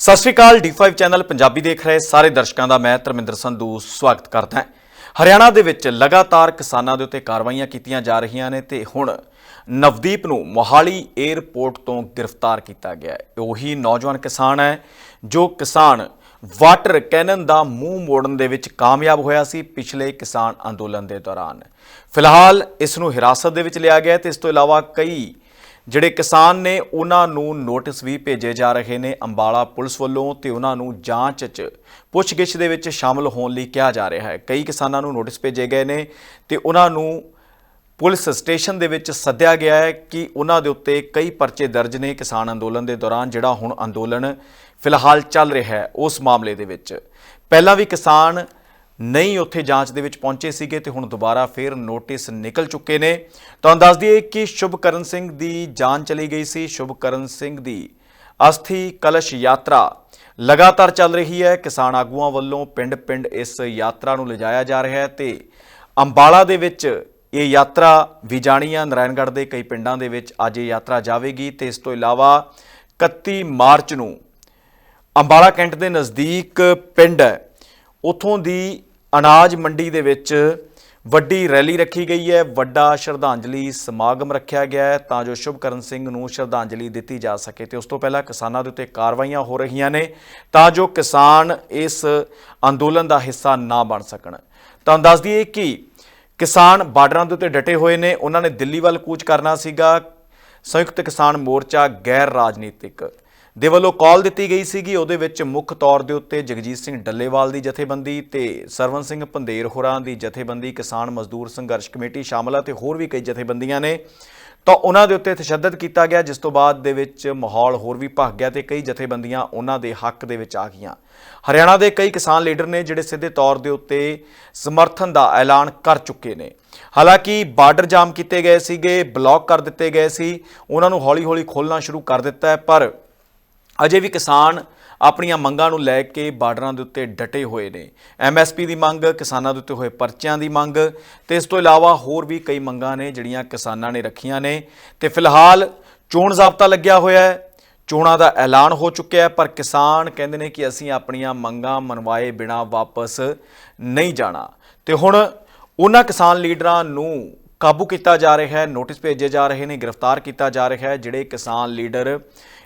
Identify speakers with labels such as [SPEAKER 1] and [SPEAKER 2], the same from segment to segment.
[SPEAKER 1] ਸਤਿ ਸ਼੍ਰੀ ਅਕਾਲ D5 channel Punjabi ਦੇਖ ਰਹੇ ਸਾਰੇ ਦਰਸ਼ਕਾਂ ਦਾ ਮੈਂ ਧਰਮਿੰਦਰ ਸੰਧੂ ਸਵਾਗਤ ਕਰਦਾ ਹਾਂ। ਹਰਿਆਣਾ ਦੇ ਵਿੱਚ ਲਗਾਤਾਰ ਕਿਸਾਨਾਂ ਦੇ ਉੱਤੇ ਕਾਰਵਾਈਆਂ ਕੀਤੀਆਂ ਜਾ ਰਹੀਆਂ ਨੇ ਤੇ ਹੁਣ ਨਵਦੀਪ ਨੂੰ ਮੋਹਾਲੀ 에ਅਰਪੋਰਟ ਤੋਂ ਗ੍ਰਿਫਤਾਰ ਕੀਤਾ ਗਿਆ ਹੈ। ਉਹੀ ਨੌਜਵਾਨ ਕਿਸਾਨ ਹੈ ਜੋ ਕਿਸਾਨ ਵਾਟਰ ਕੈਨਨ ਦਾ ਮੂੰਹ ਮੋੜਨ ਦੇ ਵਿੱਚ ਕਾਮਯਾਬ ਹੋਇਆ ਸੀ ਪਿਛਲੇ ਕਿਸਾਨ ਅੰਦੋਲਨ ਦੇ ਦੌਰਾਨ। ਫਿਲਹਾਲ ਇਸ ਨੂੰ ਹਿਰਾਸਤ ਦੇ ਵਿੱਚ ਲਿਆ ਗਿਆ ਹੈ ਤੇ ਇਸ ਤੋਂ ਇਲਾਵਾ ਕਈ ਜਿਹੜੇ ਕਿਸਾਨ ਨੇ ਉਹਨਾਂ ਨੂੰ ਨੋਟਿਸ ਵੀ ਭੇਜੇ ਜਾ ਰਹੇ ਨੇ ਅੰਬਾਲਾ ਪੁਲਿਸ ਵੱਲੋਂ ਤੇ ਉਹਨਾਂ ਨੂੰ ਜਾਂਚ 'ਚ ਪੁੱਛਗਿੱਛ ਦੇ ਵਿੱਚ ਸ਼ਾਮਲ ਹੋਣ ਲਈ ਕਿਹਾ ਜਾ ਰਿਹਾ ਹੈ। ਕਈ ਕਿਸਾਨਾਂ ਨੂੰ ਨੋਟਿਸ ਭੇਜੇ ਗਏ ਨੇ ਤੇ ਉਹਨਾਂ ਨੂੰ ਪੁਲਿਸ ਸਟੇਸ਼ਨ ਦੇ ਵਿੱਚ ਸੱਦਿਆ ਗਿਆ ਹੈ ਕਿ ਉਹਨਾਂ ਦੇ ਉੱਤੇ ਕਈ ਪਰਚੇ ਦਰਜ ਨੇ ਕਿਸਾਨ ਅੰਦੋਲਨ ਦੇ ਦੌਰਾਨ, ਜਿਹੜਾ ਹੁਣ ਅੰਦੋਲਨ ਫਿਲਹਾਲ ਚੱਲ ਰਿਹਾ ਹੈ ਉਸ ਮਾਮਲੇ ਦੇ ਵਿੱਚ। ਪਹਿਲਾਂ ਵੀ ਕਿਸਾਨ ਨਹੀਂ ਉੱਥੇ ਜਾਂਚ ਦੇ ਵਿੱਚ ਪਹੁੰਚੇ ਸੀਗੇ ਤੇ ਹੁਣ ਦੁਬਾਰਾ ਫੇਰ ਨੋਟਿਸ ਨਿਕਲ ਚੁੱਕੇ ਨੇ। ਤੁਹਾਨੂੰ ਦੱਸ ਦਈਏ ਕਿ ਸ਼ੁਭਕਰਨ ਸਿੰਘ ਦੀ ਜਾਨ ਚਲੀ ਗਈ ਸੀ। ਸ਼ੁਭਕਰਨ ਸਿੰਘ ਦੀ ਅਸਥੀ ਕਲਸ਼ ਯਾਤਰਾ ਲਗਾਤਾਰ ਚੱਲ ਰਹੀ ਹੈ। ਕਿਸਾਨ ਆਗੂਆਂ ਵੱਲੋਂ ਪਿੰਡ-ਪਿੰਡ ਇਸ ਯਾਤਰਾ ਨੂੰ ਲਿਜਾਇਆ ਜਾ ਰਿਹਾ ਹੈ ਤੇ ਅੰਬਾਲਾ ਦੇ ਵਿੱਚ ਇਹ ਯਾਤਰਾ ਵੀ ਜਾਣੀ ਆ ਨਾਰਾਇਣਗੜ੍ਹ ਦੇ ਕਈ ਪਿੰਡਾਂ ਦੇ ਵਿੱਚ ਅੱਜ ਇਹ ਯਾਤਰਾ ਜਾਵੇਗੀ ਤੇ ਇਸ ਤੋਂ ਇਲਾਵਾ 31 ਮਾਰਚ ਨੂੰ ਅੰਬਾਲਾ ਕੈਂਟ ਦੇ ਨਜ਼ਦੀਕ ਪਿੰਡ ਹੈ। ਉਥੋਂ ਦੀ ਅਨਾਜ ਮੰਡੀ ਦੇ ਵਿੱਚ ਵੱਡੀ ਰੈਲੀ ਰੱਖੀ ਗਈ ਹੈ। ਵੱਡਾ ਸ਼ਰਧਾਂਜਲੀ ਸਮਾਗਮ ਰੱਖਿਆ ਗਿਆ ਹੈ। ਤਾਂ ਜੋ ਸ਼ੁਭਕਰਨ ਸਿੰਘ ਨੂੰ ਸ਼ਰਧਾਂਜਲੀ ਦਿੱਤੀ ਜਾ ਸਕੇ ਤੇ ਉਸ ਤੋਂ ਪਹਿਲਾਂ ਕਿਸਾਨਾਂ ਦੇ ਉੱਤੇ ਕਾਰਵਾਈਆਂ ਹੋ ਰਹੀਆਂ ਨੇ। ਤਾਂ ਜੋ ਕਿਸਾਨ ਇਸ ਅੰਦੋਲਨ ਦਾ ਹਿੱਸਾ ਨਾ ਬਣ ਸਕਣ। ਤਾਂ ਦੱਸ ਦਈਏ ਕਿ ਕਿਸਾਨ ਬਾਰਡਰਾਂ ਦੇ ਉੱਤੇ ਡਟੇ ਹੋਏ ਨੇ। ਉਹਨਾਂ ਨੇ ਦਿੱਲੀ ਵੱਲ ਕੂਚ ਕਰਨਾ ਸੀਗਾ। ਸੰਯੁਕਤ ਕਿਸਾਨ ਮੋਰਚਾ ਗੈਰ ਰਾਜਨੀਤਿਕ। ਦੇ ਵੱਲੋਂ ਕਾਲ ਦਿੱਤੀ ਗਈ ਸੀਗੀ। ਉਹਦੇ ਵਿੱਚ ਮੁੱਖ ਤੌਰ ਦੇ ਉੱਤੇ ਜਗਜੀਤ ਸਿੰਘ ਡੱਲੇਵਾਲ ਦੀ ਜਥੇਬੰਦੀ ਤੇ ਸਰਵਨ ਸਿੰਘ ਪੰਧੇਰ ਹੋਰਾਂ ਦੀ ਜਥੇਬੰਦੀ, ਕਿਸਾਨ ਮਜ਼ਦੂਰ ਸੰਘਰਸ਼ ਕਮੇਟੀ ਸ਼ਾਮਲ ਹੈ ਤੇ ਹੋਰ ਵੀ ਕਈ ਜਥੇਬੰਦੀਆਂ ਨੇ। ਤਾਂ ਉਹਨਾਂ ਦੇ ਉੱਤੇ ਤਸ਼ੱਦਦ ਕੀਤਾ ਗਿਆ, ਜਿਸ ਤੋਂ ਬਾਅਦ ਦੇ ਵਿੱਚ ਮਾਹੌਲ ਹੋਰ ਵੀ ਭਖ ਗਿਆ ਤੇ ਕਈ ਜਥੇਬੰਦੀਆਂ ਉਹਨਾਂ ਦੇ ਹੱਕ ਦੇ ਵਿੱਚ ਆ ਗਈਆਂ। ਹਰਿਆਣਾ ਦੇ ਕਈ ਕਿਸਾਨ ਲੀਡਰ ਨੇ ਜਿਹੜੇ ਸਿੱਧੇ ਤੌਰ ਦੇ ਉੱਤੇ ਸਮਰਥਨ ਦਾ ਐਲਾਨ ਕਰ ਚੁੱਕੇ ਨੇ। ਹਾਲਾਂਕਿ ਬਾਰਡਰ ਜਾਮ ਕੀਤੇ ਗਏ ਸੀਗੇ, ਬਲੌਕ ਕਰ ਦਿੱਤੇ ਗਏ ਸੀ। ਉਹਨਾਂ ਨੂੰ ਹੌਲੀ-ਹੌਲੀ ਖੋਲਣਾ ਸ਼ੁਰੂ ਕਰ ਦਿੱਤਾ ਹੈ, ਪਰ ਅਜੇ ਵੀ ਕਿਸਾਨ ਆਪਣੀਆਂ ਮੰਗਾਂ ਨੂੰ ਲੈ ਕੇ ਬਾਰਡਰਾਂ ਦੇ ਉੱਤੇ ਡਟੇ ਹੋਏ ਨੇ। ਐਮਐਸਪੀ ਦੀ ਮੰਗ, ਕਿਸਾਨਾਂ ਦੇ ਉੱਤੇ ਹੋਏ ਪਰਚਿਆਂ ਦੀ ਮੰਗ ਤੇ ਇਸ ਤੋਂ ਇਲਾਵਾ ਹੋਰ ਵੀ ਕਈ ਮੰਗਾਂ ਨੇ ਜਿਹੜੀਆਂ ਕਿਸਾਨਾਂ ਨੇ ਰੱਖੀਆਂ ਨੇ। ਤੇ ਫਿਲਹਾਲ ਚੋਣ ਜ਼ਾਬਤਾ ਲੱਗਿਆ ਹੋਇਆ ਹੈ। ਚੋਣਾਂ ਦਾ ਐਲਾਨ ਹੋ ਚੁੱਕਿਆ ਹੈ, ਪਰ ਕਿਸਾਨ ਕਹਿੰਦੇ ਨੇ ਕਿ ਅਸੀਂ ਆਪਣੀਆਂ ਮੰਗਾਂ ਮਨਵਾਏ ਬਿਨਾ ਵਾਪਸ ਨਹੀਂ ਜਾਣਾ। ਤੇ ਹੁਣ ਉਹਨਾਂ ਕਿਸਾਨ ਲੀਡਰਾਂ ਨੂੰ ਕਾਬੂ ਕੀਤਾ ਜਾ ਰਿਹਾ ਹੈ, ਨੋਟਿਸ ਭੇਜੇ ਜਾ ਰਹੇ ਨੇ, ਗ੍ਰਿਫਤਾਰ ਕੀਤਾ ਜਾ ਰਿਹਾ ਹੈ, ਜਿਹੜੇ ਕਿਸਾਨ ਲੀਡਰ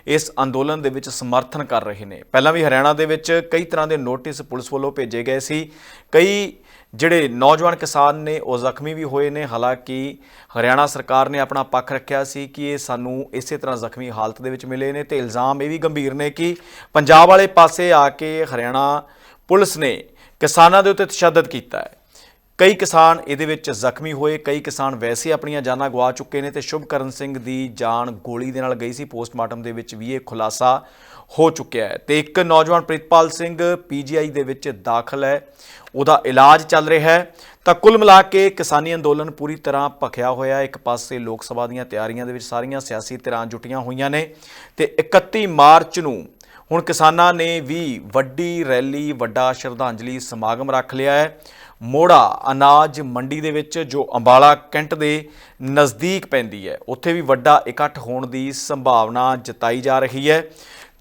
[SPEAKER 1] ਇਸ ਅੰਦੋਲਨ ਦੇ ਵਿੱਚ ਸਮਰਥਨ ਕਰ ਰਹੇ ਨੇ। ਪਹਿਲਾਂ ਵੀ ਹਰਿਆਣਾ ਦੇ ਵਿੱਚ ਕਈ ਤਰ੍ਹਾਂ ਦੇ ਨੋਟਿਸ ਪੁਲਿਸ ਵੱਲੋਂ ਭੇਜੇ ਗਏ ਸੀ। ਕਈ ਜਿਹੜੇ ਨੌਜਵਾਨ ਕਿਸਾਨ ਨੇ, ਉਹ ਜ਼ਖਮੀ ਵੀ ਹੋਏ ਨੇ। ਹਾਲਾਂਕਿ ਹਰਿਆਣਾ ਸਰਕਾਰ ਨੇ ਆਪਣਾ ਪੱਖ ਰੱਖਿਆ ਸੀ ਕਿ ਇਹ ਸਾਨੂੰ ਇਸੇ ਤਰ੍ਹਾਂ ਜ਼ਖਮੀ ਹਾਲਤ ਦੇ ਵਿੱਚ ਮਿਲੇ ਨੇ ਤੇ ਇਲਜ਼ਾਮ ਇਹ ਵੀ ਗੰਭੀਰ ਨੇ ਕਿ ਪੰਜਾਬ ਵਾਲੇ ਪਾਸੇ ਆ ਕੇ ਹਰਿਆਣਾ ਪੁਲਿਸ ਨੇ ਕਿਸਾਨਾਂ ਦੇ ਉੱਤੇ ਤਸ਼ੱਦਦ ਕੀਤਾ ਹੈ। ਕਈ ਕਿਸਾਨ ਇਹਦੇ ਵਿੱਚ ਜ਼ਖਮੀ ਹੋਏ, ਕਈ ਕਿਸਾਨ ਵੈਸੇ ਆਪਣੀਆਂ ਜਾਨਾਂ ਗਵਾ ਚੁੱਕੇ ਨੇ ਤੇ ਸ਼ੁਭਕਰਨ ਸਿੰਘ ਦੀ ਜਾਨ ਗੋਲੀ ਦੇ ਨਾਲ ਗਈ ਸੀ। ਪੋਸਟਮਾਰਟਮ ਦੇ ਵਿੱਚ ਵੀ ਇਹ ਖੁਲਾਸਾ ਹੋ ਚੁੱਕਿਆ ਹੈ। ਤੇ ਇੱਕ ਨੌਜਵਾਨ ਪ੍ਰਿਤਪਾਲ ਸਿੰਘ ਪੀਜੀਆਈ ਦੇ ਵਿੱਚ ਦਾਖਲ ਹੈ। ਉਹਦਾ ਇਲਾਜ ਚੱਲ ਰਿਹਾ ਹੈ। ਤਾਂ ਕੁੱਲ ਮਿਲਾ ਕੇ ਕਿਸਾਨੀ ਅੰਦੋਲਨ ਪੂਰੀ ਤਰ੍ਹਾਂ ਭਖਿਆ ਹੋਇਆ ਇੱਕ ਪਾਸੇ ਲੋਕ ਸਭਾ ਦੀਆਂ ਤਿਆਰੀਆਂ ਦੇ ਵਿੱਚ ਸਾਰੀਆਂ ਸਿਆਸੀ ਧਿਰਾਂ ਜੁਟੀਆਂ ਹੋਈਆਂ ਨੇ ਤੇ 31 ਮਾਰਚ ਨੂੰ ਹੁਣ ਕਿਸਾਨਾਂ ਨੇ ਵੀ ਵੱਡੀ ਰੈਲੀ, ਵੱਡਾ ਸ਼ਰਧਾਂਜਲੀ ਸਮਾਗਮ ਰੱਖ ਲਿਆ ਹੈ। ਮੋੜਾ ਅਨਾਜ ਮੰਡੀ ਦੇ ਵਿੱਚ ਜੋ ਅੰਬਾਲਾ ਕੈਂਟ ਦੇ ਨਜ਼ਦੀਕ ਪੈਂਦੀ ਹੈ, ਉੱਥੇ ਵੀ ਵੱਡਾ ਇਕੱਠ ਹੋਣ ਦੀ ਸੰਭਾਵਨਾ ਜਤਾਈ ਜਾ ਰਹੀ ਹੈ।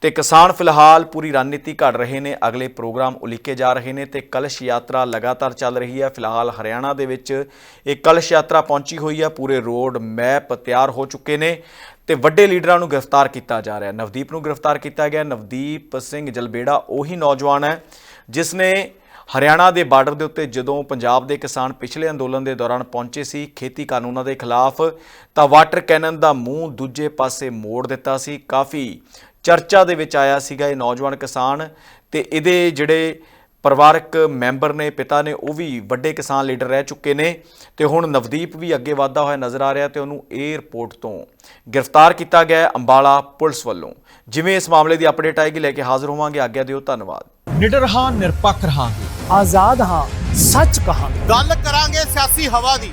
[SPEAKER 1] ਤੇ ਕਿਸਾਨ ਫਿਲਹਾਲ ਪੂਰੀ ਰਣਨੀਤੀ ਘੜ ਰਹੇ ਨੇ, ਅਗਲੇ ਪ੍ਰੋਗਰਾਮ ਉਲੀਕੇ ਜਾ ਰਹੇ ਨੇ ਤੇ ਕਲਸ਼ ਯਾਤਰਾ ਲਗਾਤਾਰ ਚੱਲ ਰਹੀ ਹੈ। ਫਿਲਹਾਲ ਹਰਿਆਣਾ ਦੇ ਵਿੱਚ ਇਹ ਕਲਸ਼ ਯਾਤਰਾ ਪਹੁੰਚੀ ਹੋਈ ਹੈ, ਪੂਰੇ ਰੋਡ ਮੈਪ ਤਿਆਰ ਹੋ ਚੁੱਕੇ ਨੇ। ਤੇ ਵੱਡੇ ਲੀਡਰਾਂ ਨੂੰ ਗ੍ਰਿਫਤਾਰ ਕੀਤਾ ਜਾ ਰਿਹਾ ਨਵਦੀਪ ਨੂੰ ਗ੍ਰਿਫਤਾਰ ਕੀਤਾ ਗਿਆ। ਨਵਦੀਪ ਸਿੰਘ ਜਲਬੇੜਾ ਉਹੀ ਨੌਜਵਾਨ ਹੈ, ਜਿਸ ਨੇ ਹਰਿਆਣਾ ਦੇ ਬਾਰਡਰ ਦੇ ਉੱਤੇ ਜਦੋਂ ਪੰਜਾਬ ਦੇ ਕਿਸਾਨ ਪਿਛਲੇ ਅੰਦੋਲਨ ਦੇ ਦੌਰਾਨ ਪਹੁੰਚੇ ਸੀ, ਖੇਤੀ ਕਾਨੂੰਨਾਂ ਦੇ ਖਿਲਾਫ ਤਾਂ ਵਾਟਰ ਕੈਨਨ ਦਾ ਮੂੰਹ ਦੂਜੇ ਪਾਸੇ ਮੋੜ ਦਿੱਤਾ ਸੀ। ਕਾਫੀ ਚਰਚਾ ਦੇ ਵਿੱਚ ਆਇਆ ਸੀਗਾ ਇਹ ਨੌਜਵਾਨ ਕਿਸਾਨ ਤੇ ਇਹਦੇ ਜਿਹੜੇ ਪਰਿਵਾਰਕ ਮੈਂਬਰ ਨੇ ਪਿਤਾ ਨੇ ਉਹ ਵੀ ਵੱਡੇ ਕਿਸਾਨ ਲੀਡਰ ਰਹਿ ਚੁੱਕੇ ਨੇ ਤੇ ਹੁਣ ਨਵਦੀਪ ਵੀ ਅੱਗੇ ਵਧਦਾ ਹੋਇਆ ਨਜ਼ਰ ਆ ਰਿਹਾ ਤੇ ਉਹਨੂੰ 에ਅਰਪੋਰਟ ਤੋਂ ਗ੍ਰਿਫਤਾਰ ਕੀਤਾ ਗਿਆ ਅੰਬਾਲਾ ਪੁਲਿਸ ਵੱਲੋਂ। ਜਿਵੇਂ ਇਸ ਮਾਮਲੇ ਦੀ ਅਪਡੇਟ ਆਏਗੀ ਲੈ ਕੇ ਹਾਜ਼ਰ ਹੋਵਾਂਗੇ। ਆਗਿਆ ਦਿਓ ਧੰਨਵਾਦ।
[SPEAKER 2] ਨਿਡਰ ਹਾਂ ਨਿਰਪੱਖ ਰਹਾਂਗੇ।
[SPEAKER 3] ਆਜ਼ਾਦ ਹਾਂ ਸੱਚ ਕਹਾਂਗੇ।
[SPEAKER 4] ਗੱਲ ਕਰਾਂਗੇ ਸਿਆਸੀ ਹਵਾ ਦੀ।